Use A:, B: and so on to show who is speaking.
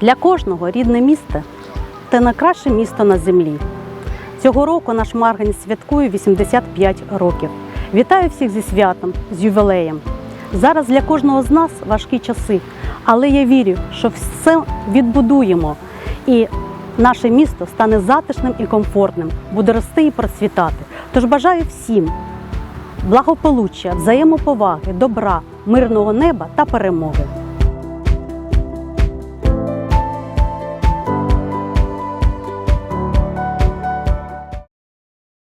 A: Для кожного рідне місто це найкраще місто на землі. Цього року наш Маргань святкує 85 років. Вітаю всіх зі святом, з ювілеєм. Зараз для кожного з нас важкі часи, але я вірю, що все відбудуємо і наше місто стане затишним і комфортним, буде рости і процвітати. Тож бажаю всім благополуччя, взаємоповаги, добра, мирного неба та перемоги.